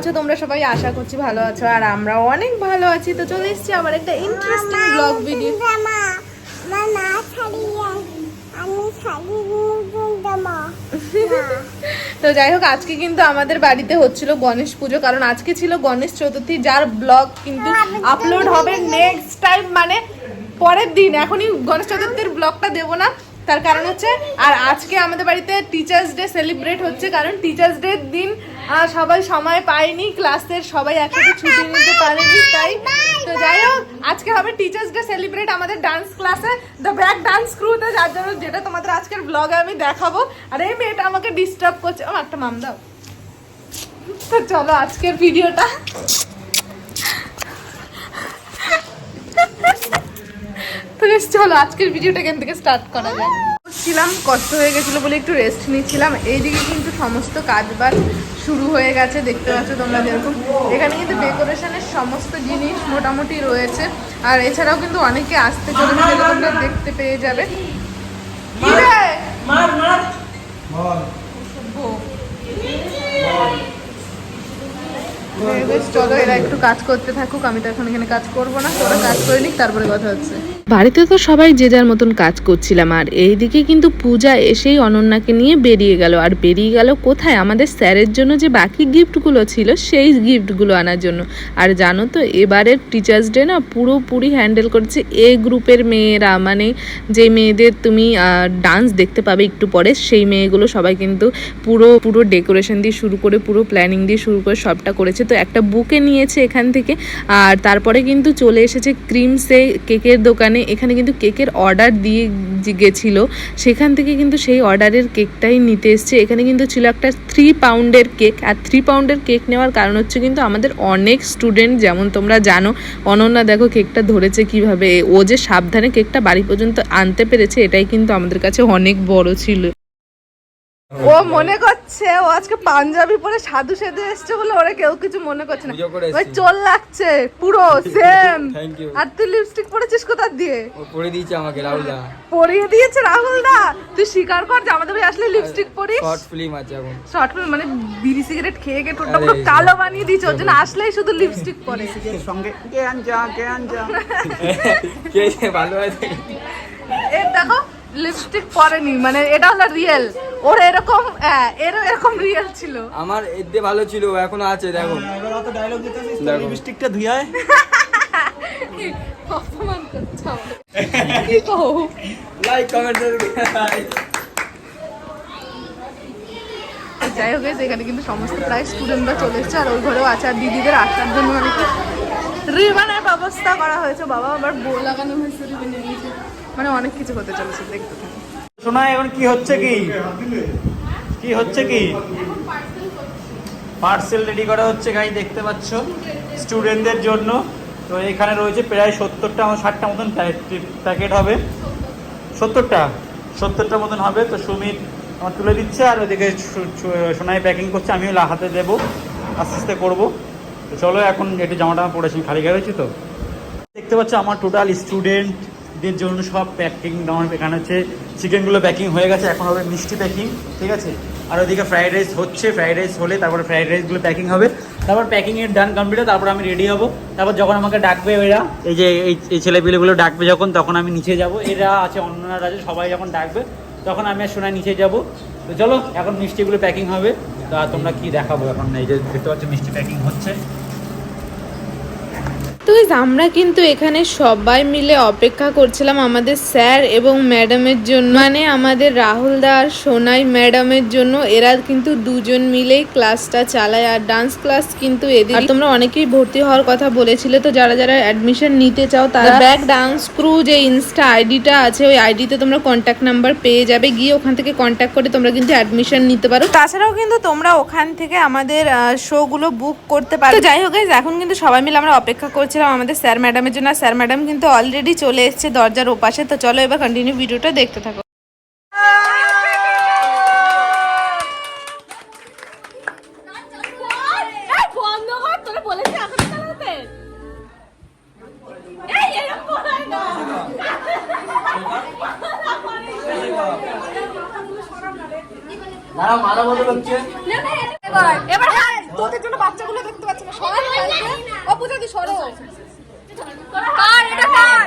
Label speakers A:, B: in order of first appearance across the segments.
A: আছো, তোমরা সবাই আশা করছি ভালো আছো, আর আমরা অনেক ভালো আছি। তো চলে এসেছি আবার একটা ইন্টারেস্টিং ব্লগ ভিডিও তো যাই হোক, আজকে কিন্তু আমাদের বাড়িতে হচ্ছিল গণেশ পুজো, কারণ আজকে ছিল গণেশ চতুর্থী, যার ব্লগ কিন্তু আপলোড হবে নেক্সট টাইম মানে পরের দিন। এখনই গণেশ চতুর্থীর ব্লগটা দেবো না, তার কারণ হচ্ছে, আর আজকে আমাদের বাড়িতে টিচার্স ডে সেলিব্রেট হচ্ছে, কারণ টিচার্স ডে দিন সবাই সময় পায়নি, ক্লাসের সবাই একসাথে ছুটি নিতে পারেনি, তাই তো যাই হোক, আজকে হবে টিচার্স ডে সেলিব্রেট আমাদের ডান্স ক্লাসে দ্য ব্যাক ডান্স ক্রুতে যার জন্য যেটা তোমাদের আজকের ব্লগে আমি দেখাবো। আর এই মেয়েটা আমাকে ডিস্টার্ব করছে। ও, একটা মাম দাও। তো চলো আজকের ভিডিওটা তো চলো আজকের ভিডিওটা এখান থেকে স্টার্ট করা যায় ছিলাম, কষ্ট হয়ে গেছিল বলে একটু রেস্ট নিচ্ছিলাম। এইদিকে কিন্তু সমস্ত কাজ বাজ শুরু হয়ে গেছে দেখতে পাচ্ছ তোমরা যেরকম। এখানে কিন্তু ডেকোরেশনের সমস্ত জিনিস মোটামুটি রয়েছে। আর এছাড়াও কিন্তু অনেকে আসতে চলেছে যেটা তোমরা দেখতে পেয়ে যাবে। মার রে? ও। একটু কাজ করতে থাকুক, আমি তো এখন এখানে কাজ না কাজ করে নিক, তারপরে কথা হচ্ছে।
B: বাড়িতে তো সবাই যে যার মতন কাজ করছিলাম, আর এইদিকে কিন্তু পূজা এসেই অনন্যাকে নিয়ে বেরিয়ে গেল, আর বেরিয়ে গেল কোথায়? আমাদের স্যারের জন্য যে বাকি গিফটগুলো ছিল, সেই গিফটগুলো আনার জন্য। আর জানো তো, এবারের টিচার্স ডে না পুরোপুরি হ্যান্ডেল করছে এ গ্রুপের মেয়েরা মানে যে মেয়েদের তুমি ডান্স দেখতে পাবে একটু পরে, সেই মেয়েগুলো সবাই কিন্তু পুরো পুরো ডেকোরেশন দিয়ে শুরু করে, পুরো প্ল্যানিং দিয়ে শুরু করে সবটা করেছে। তো একটা বুকে নিয়েছে এখান থেকে। আর তারপরে কিন্তু চলে এসেছে ক্রিমসে কেকের দোকানে। এখানে কিন্তু কেকের অর্ডার দিয়ে গেছিল, সেখান থেকে কিন্তু সেই অর্ডারের কেকটাই নিতে এসছে। এখানে কিন্তু ছিল একটা থ্রি পাউন্ডের কেক। আর থ্রি পাউন্ডের কেক নেওয়ার কারণ হচ্ছে কিন্তু আমাদের অনেক স্টুডেন্ট যেমন তোমরা জানো, অনন্যা দেখো কেকটা ধরেছে কীভাবে। ও যে সাবধানে কেকটা বাড়ি পর্যন্ত আনতে পেরেছে, এটাই কিন্তু আমাদের কাছে অনেক বড় ছিল।
A: ও মনে করছে ও আজকে পাঞ্জাবি পরে সাধু সেধু এসছে বলে ওরা কেউ কিছু মনে করছে না। ওই। চোল লাগছে পুরো সেম আর তুই লিপস্টিক পরেছিস কোথা দিয়ে?
C: ও পরে দিয়েছে আমাকে রাহুলদা।
A: পরিয়ে দিয়েছে রাহুল দা তুই স্বীকার কর যে আমাদের আসলে লিপস্টিক পরিস?
C: শর্ট ফিল্ম আছে এখন।
A: শর্ট ফিল্ম মানে বিড়ি সিগারেট খেয়ে খেয়ে টোটা পুরো কালো বানিয়ে দিয়েছে ওর জন্য আসলেই শুধু লিপস্টিক পরে।
D: সঙ্গে। কে আনছা কে আনছা
C: কে ভালো আছে?
A: এর দেখো লিপস্টিক পরেনি মানে এটা হলো রিয়েল ওর এরকম হ্যাঁ, এর এরকম রিয়েল ছিল।
C: আমার এতে ভালো ছিল এখনও আছে দেখো।
D: এবার অত ডায়লগ দিতেছিস
C: দেখো।
D: লিপস্টিকটা ধুয়ায়
A: অপমান করছে আমাকে। কি কও?
C: লাইক কমেন্ট
A: যাই হোক এখানে কিন্তু সমস্ত প্রায় স্টুডেন্টরা চলে এসেছে আর ওই ঘরেও আছে আর দিদিদের আসার জন্য মানে কি। রিবানের ব্যবস্থা করা হয়েছে। বাবা আবার বউ লাগানো হয়েছে রিবানে মানে অনেক কিছু হতে চলেছে, দেখতে থাকো
D: শোনা এখন কি হচ্ছে কি? কি হচ্ছে কি? পার্সেল রেডি করা হচ্ছে গাই দেখতে পাচ্ছ? স্টুডেন্টদের জন্য। তো এখানে রয়েছে প্রায় সত্তরটা আমার ষাটটা মতন প্যাকেট হবে। সত্তরটা? সত্তরটা মতন হবে। তো সুমিত আমার তুলে দিচ্ছে, আর ওদিকে সু- সু- সোনাই প্যাকিং করছে, আমিও হাতে দেবো। আস্তে আস্তে করব। তো চলো এখন একটু জামা টামা পড়েছি, খালি গায়ে তো। দেখতে পাচ্ছ, আমার টোটাল স্টুডেন্টদের জন্য সব প্যাকিং আমার এখানে হচ্ছে চিকেনগুলো প্যাকিং হয়ে গেছে, এখন হবে মিষ্টি প্যাকিং ঠিক আছে? আর ওদিকে ফ্রাইড রাইস হচ্ছে ফ্রাইড রাইস হলে তারপরে ফ্রাইড রাইসগুলো প্যাকিং হবে। তারপর প্যাকিংয়ের ডান কমপ্লিট তারপর আমি রেডি হব। তারপর যখন আমাকে ডাকবে এরা, এই যে এই এই ছেলেপিলেগুলো ডাকবে যখন, তখন আমি নিচে যাব। এরা আছে, অন্যরা আছে, সবাই যখন ডাকবে, তখন আমি আর সোনায় নিচে যাব। তো চলো, এখন মিষ্টিগুলো প্যাকিং হবে। তা তোমরা কি দেখাবো এখন? এই যে দেখতে পাচ্ছ, মিষ্টি প্যাকিং হচ্ছে।
B: তো আমরা কিন্তু এখানে সবাই মিলে অপেক্ষা করছিলাম আমাদের স্যার এবং ম্যাডামের জন্য। মানে আমাদের রাহুল দা আর সোনাই ম্যাডামের জন্য। এরা কিন্তু দুজন মিলেই ক্লাসটা চালায় আর ডান্স ক্লাস কিন্তু এদের তোমরা অনেকেই ভর্তি হওয়ার কথা বলেছিলে তো যারা যারা অ্যাডমিশন নিতে চাও তারা ব্যাক ডান্স ক্রু যে ইনস্টা আইডিটা আছে, ওই আইডিতে তোমরা কন্ট্যাক্ট নাম্বার পেয়ে যাবে। গিয়ে ওখান থেকে কন্ট্যাক্ট করে তোমরা কিন্তু অ্যাডমিশন নিতে পারো।
A: তাছাড়াও কিন্তু তোমরা ওখান থেকে আমাদের শোগুলো বুক করতে পারো। যাই হোক এখন কিন্তু সবাই মিলে আমরা অপেক্ষা করছিলাম আমাদের স্যার ম্যাডামের জন্য স্যার ম্যাডাম কিন্তু অলরেডি চলে এসেছে দরজার ওপাশে। তো চলো এবার কন্টিনিউ ভিডিওটা দেখতে থাকো।
D: হচ্ছে।
A: এবার তোদের জন্য বাচ্চাগুলো দেখতে পাচ্ছি না। কালকে ও পূজা দি সরো। কার এটা কার?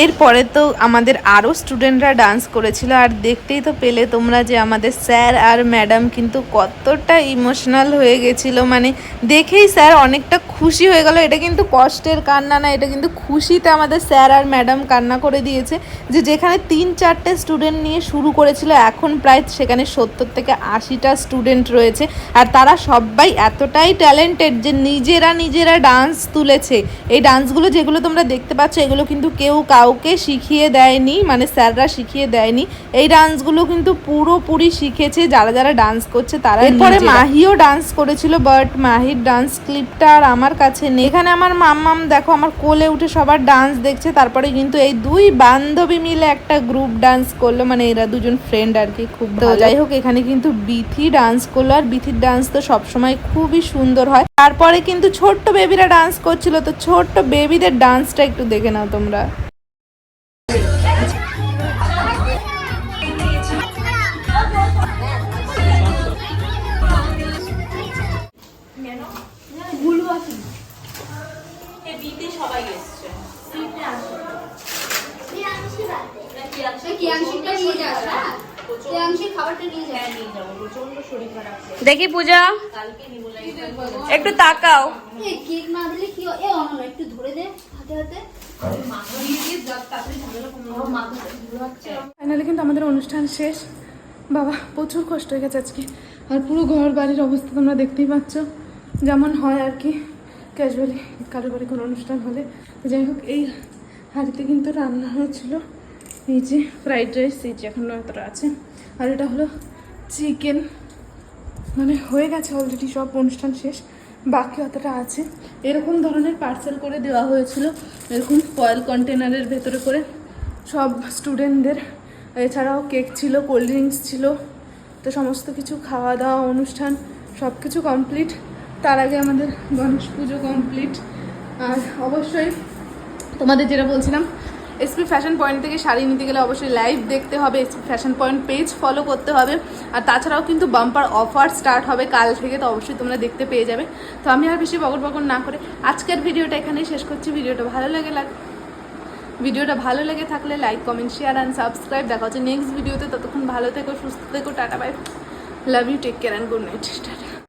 B: এরপরে তো আমাদের আরও স্টুডেন্টরা ডান্স করেছিল, আর দেখতেই তো পেলে তোমরা যে আমাদের স্যার আর ম্যাডাম কিন্তু কতটা ইমোশনাল হয়ে গেছিল। মানে দেখেই স্যার অনেকটা খুশি হয়ে গেল। এটা কিন্তু কষ্টের কান্না না এটা কিন্তু খুশিতে আমাদের স্যার আর ম্যাডাম কান্না করে দিয়েছে যে যেখানে তিন চারটে স্টুডেন্ট নিয়ে শুরু করেছিল এখন প্রায় সেখানে সত্তর থেকে আশিটা স্টুডেন্ট রয়েছে। আর তারা সবাই এতটাই ট্যালেন্টেড যে নিজেরা নিজেরা ডান্স তুলেছে। এই ডান্সগুলো যেগুলো তোমরা দেখতে পাচ্ছ এগুলো কিন্তু কেউ কাউকে শিখিয়ে দেয়নি মানে স্যাররা শিখিয়ে দেয়নি। এই ডান্সগুলো কিন্তু পুরোপুরি শিখেছে যারা যারা ডান্স করছে তারা এরপরে মাহিও ডান্স করেছিল বাট মাহির ডান্স ক্লিপটা আর আমার কাছে নেই। এখানে আমার মাম্মাম, দেখো, আমার কোলে উঠে সবার ডান্স দেখছে। তারপরে কিন্তু এই দুই বান্ধবী মিলে একটা গ্রুপ ডান্স করল। মানে এরা দুজন ফ্রেন্ড আর কি, খুব যাই হোক, এখানে কিন্তু বিথি ডান্স করল। আর বিথির ডান্স তো সবসময় খুবই সুন্দর হয়। তারপরে কিন্তু ছোট্ট বেবিরা ডান্স করছিল। তো ছোট্ট বেবিদের ডান্সটা একটু দেখে নাও তোমরা।
E: দেখি পূজা। একটু তাকাও।
F: কেক না দিলে কি এ অনল একটু ধরে দে হাতে হাতে।
A: ফাইনালি কিন্তু আমাদের অনুষ্ঠান শেষ। বাবা প্রচুর কষ্ট হয়ে গেছে আজকে। আর পুরো ঘর বাড়ির অবস্থা তোমরা দেখতেই পাচ্ছ। যেমন হয় আর কি। ক্যাজুয়ালি কারও বাড়ি কোনো অনুষ্ঠান হলে। যাই হোক এই হাঁড়িতে কিন্তু রান্না হয়েছিল। এই যে ফ্রাইড রাইস এই যে এখনও এতটা আছে। আর এটা হলো চিকেন। মানে হয়ে গেছে অলরেডি সব, অনুষ্ঠান শেষ। বাকি অতটা আছে। এরকম ধরনের পার্সেল করে দেওয়া হয়েছিল। এরকম ফয়েল কন্টেনারের ভেতরে করে। সব স্টুডেন্টদের এছাড়াও কেক ছিল কোল্ড ড্রিঙ্কস ছিল। তো সমস্ত কিছু খাওয়া দাওয়া, অনুষ্ঠান সব কিছু কমপ্লিট তার আগে আমাদের গণেশ পুজো কমপ্লিট আর অবশ্যই তোমাদের যেটা বলছিলাম এসপি ফ্যাশন পয়েন্ট থেকে শাড়ি নিতে গেলে অবশ্যই লাইভ দেখতে হবে S P fashion point page follow করতে হবে। আর তাছাড়াও কিন্তু বাম্পার অফার স্টার্ট হবে কাল থেকে, তো অবশ্যই তোমরা দেখতে পেয়ে যাবে। তো আমি আর বেশি বকর বকর না করে আজকের ভিডিওটা এখানেই শেষ করছি। ভিডিওটা ভালো লাগে লাগ ভিডিওটা ভালো লেগে থাকলে like comment share and subscribe দেখা হচ্ছে নেক্সট ভিডিওতে ততক্ষণ ভালো থেকো, সুস্থ থেকো, tata bye love you take care and good night tata.